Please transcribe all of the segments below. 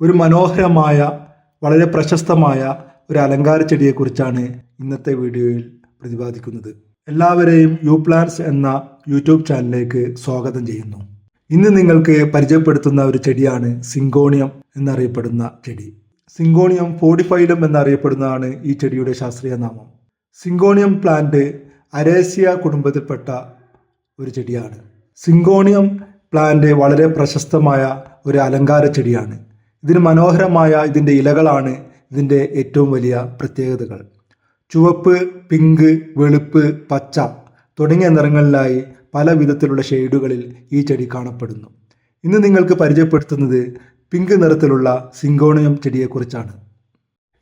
ഒരു മനോഹരമായ വളരെ പ്രശസ്തമായ ഒരു അലങ്കാര ചെടിയെക്കുറിച്ചാണ് ഇന്നത്തെ വീഡിയോയിൽ പ്രതിപാദിക്കുന്നത്. എല്ലാവരെയും യു പ്ലാൻസ് എന്ന യൂട്യൂബ് ചാനലിലേക്ക് സ്വാഗതം ചെയ്യുന്നു. ഇന്ന് നിങ്ങൾക്ക് പരിചയപ്പെടുത്തുന്ന ഒരു ചെടിയാണ് സിങ്കോണിയം എന്നറിയപ്പെടുന്ന ചെടി. സിങ്കോണിയം ഫോർട്ടിഫൈഡം എന്നറിയപ്പെടുന്നതാണ് ഈ ചെടിയുടെ ശാസ്ത്രീയ നാമം. സിങ്കോണിയം പ്ലാന്റ് അരേസിയ കുടുംബത്തിൽപ്പെട്ട ഒരു ചെടിയാണ്. സിങ്കോണിയം പ്ലാന്റ് വളരെ പ്രശസ്തമായ ഒരു അലങ്കാര ചെടിയാണ്. ഇതിന് മനോഹരമായ ഇതിന്റെ ഇലകളാണ് ഇതിന്റെ ഏറ്റവും വലിയ പ്രത്യേകതകൾ. ചുവപ്പ് പിങ്ക് വെളുപ്പ് പച്ച തുടങ്ങിയ നിറങ്ങളിലായി പല വിധത്തിലുള്ള ഷെയ്ഡുകളിൽ ഈ ചെടി കാണപ്പെടുന്നു. ഇന്ന് നിങ്ങൾക്ക് പരിചയപ്പെടുത്തുന്നത് പിങ്ക് നിറത്തിലുള്ള സിങ്കോണിയം ചെടിയെക്കുറിച്ചാണ്.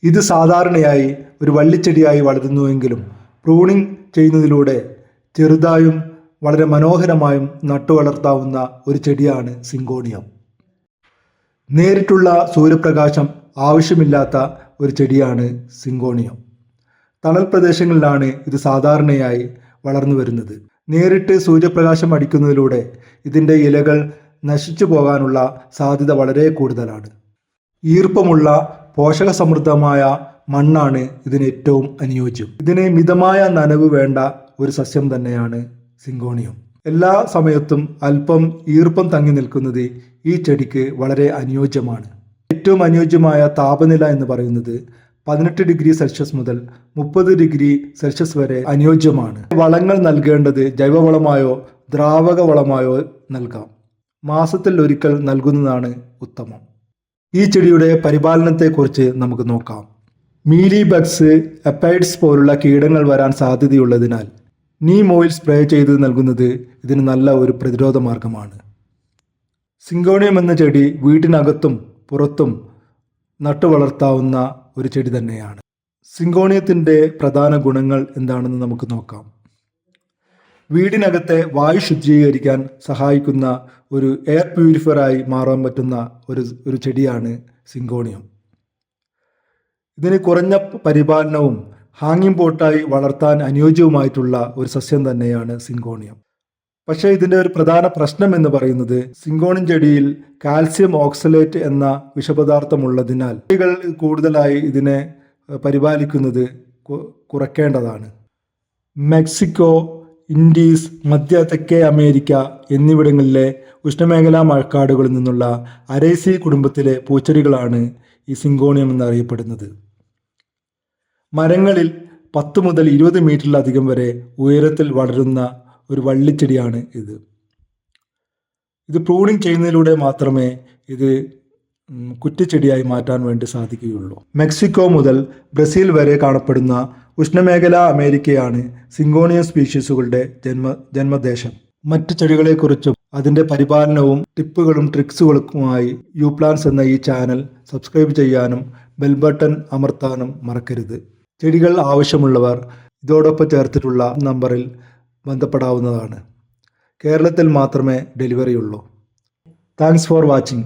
ഇത് സാധാരണയായി ഒരു വള്ളിച്ചെടിയായി വളരുന്നുവെങ്കിലും പ്രൂണിംഗ് ചെയ്യുന്നതിലൂടെ ചെറുതായും വളരെ മനോഹരമായും നട്ടുവളർത്താവുന്ന ഒരു ചെടിയാണ് സിങ്കോണിയം നേരിട്ടുള്ള സൂര്യപ്രകാശം ആവശ്യമില്ലാത്ത ഒരു ചെടിയാണ് സിങ്കോണിയം തണൽ പ്രദേശങ്ങളിലാണ് ഇത് സാധാരണയായി വളർന്നു വരുന്നത്. നേരിട്ട് സൂര്യപ്രകാശം അടിക്കുന്നതിലൂടെ ഇതിന്റെ ഇലകൾ നശിച്ചു പോകാനുള്ള സാധ്യത വളരെ കൂടുതലാണ്. ഈർപ്പമുള്ള പോഷക സമൃദ്ധമായ മണ്ണാണ് ഇതിന് ഏറ്റവും അനുയോജ്യം. ഇതിന് മിതമായ നനവ് വേണ്ട ഒരു സസ്യം തന്നെയാണ് സിങ്കോണിയം എല്ലാ സമയത്തും അല്പം ഈർപ്പം തങ്ങി നിൽക്കുന്നത് ഈ ചെടിക്ക് വളരെ അനുയോജ്യമാണ്. ഏറ്റവും അനുയോജ്യമായ താപനില എന്ന് പറയുന്നത് പതിനെട്ട് ഡിഗ്രി സെൽഷ്യസ് മുതൽ മുപ്പത് ഡിഗ്രി സെൽഷ്യസ് വരെ അനുയോജ്യമാണ്. വളങ്ങൾ നൽകേണ്ടത് ജൈവവളമായോ ദ്രാവക വളമായോ നൽകാം. മാസത്തിൽ ഒരിക്കൽ നൽകുന്നതാണ് ഉത്തമം. ഈ ചെടിയുടെ പരിപാലനത്തെക്കുറിച്ച് നമുക്ക് നോക്കാം. മീലി ബഗ്സ് എപ്പൈഡ്സ് പോലുള്ള കീടങ്ങൾ വരാൻ സാധ്യതയുള്ളതിനാൽ നീം ഓയിൽ സ്പ്രേ ചെയ്ത് നൽകുന്നത് ഇതിന് നല്ല ഒരു പ്രതിരോധ മാർഗമാണ്. സിങ്കോണിയം എന്ന ചെടി വീട്ടിനകത്തും പുറത്തും നട്ടു വളർത്താവുന്ന ഒരു ചെടി തന്നെയാണ്. സിങ്കോണിയത്തിന്റെ പ്രധാന ഗുണങ്ങൾ എന്താണെന്ന് നമുക്ക് നോക്കാം. വീടിനകത്തെ വായു ശുദ്ധീകരിക്കാൻ സഹായിക്കുന്ന ഒരു എയർ പ്യൂരിഫയറായി മാറാൻ പറ്റുന്ന ഒരു ഒരു ചെടിയാണ് സിങ്കോണിയം ഇതിന് കുറഞ്ഞ പരിപാലനവും ഹാങ്ങിങ് പോട്ടായി വളർത്താൻ അനുയോജ്യവുമായിട്ടുള്ള ഒരു സസ്യം തന്നെയാണ് സിങ്കോണിയം. പക്ഷേ ഇതിന്റെ ഒരു പ്രധാന പ്രശ്നം എന്ന് പറയുന്നത് സിങ്കോണിയം ചെടിയിൽ കാൽസ്യം ഓക്സലേറ്റ് എന്ന വിഷപദാർത്ഥമുള്ളതിനാൽ ചെടികൾ കൂടുതലായി ഇതിനെ പരിപാലിക്കുന്നത് കുറയ്ക്കേണ്ടതാണ് മെക്സിക്കോ ഇൻഡീസ് മധ്യ തെക്കേ അമേരിക്ക എന്നിവിടങ്ങളിലെ ഉഷ്ണമേഖലാ മഴക്കാടുകളിൽ നിന്നുള്ള അരേസി കുടുംബത്തിലെ പൂച്ചെടികളാണ് ഈ സിങ്കോണിയം എന്നറിയപ്പെടുന്നത്. മരങ്ങളിൽ പത്ത് മുതൽ ഇരുപത് മീറ്ററിലധികം വരെ ഉയരത്തിൽ വളരുന്ന ഒരു വള്ളിച്ചെടിയാണ് ഇത്. ഇത് പ്രൂണിങ് ചെയ്യുന്നതിലൂടെ മാത്രമേ ഇത് കുറ്റിച്ചെടിയായി മാറ്റാൻ വേണ്ടി സാധിക്കുകയുള്ളൂ. മെക്സിക്കോ മുതൽ ബ്രസീൽ വരെ കാണപ്പെടുന്ന ഉഷ്ണമേഖലാ അമേരിക്കയാണ് സിങ്കോണിയ സ്പീഷീസുകളുടെ ജന്മ ജന്മദേശം. മറ്റ് ചെടികളെക്കുറിച്ചും അതിന്റെ പരിപാലനവും ടിപ്പുകളും ട്രിക്സുകൾക്കുമായി യു പ്ലാൻസ് എന്ന ഈ ചാനൽ സബ്സ്ക്രൈബ് ചെയ്യാനും ബെൽ ബട്ടൺ അമർത്താനും മറക്കരുത്. ചെടികൾ ആവശ്യമുള്ളവർ ഇതോടൊപ്പം ചേർത്തിട്ടുള്ള നമ്പറിൽ ബന്ധപ്പെടാവുന്നതാണ്. കേരളത്തിൽ മാത്രമേ ഡെലിവറി ഉള്ളൂ താങ്ക്സ് ഫോർ വാച്ചിങ്.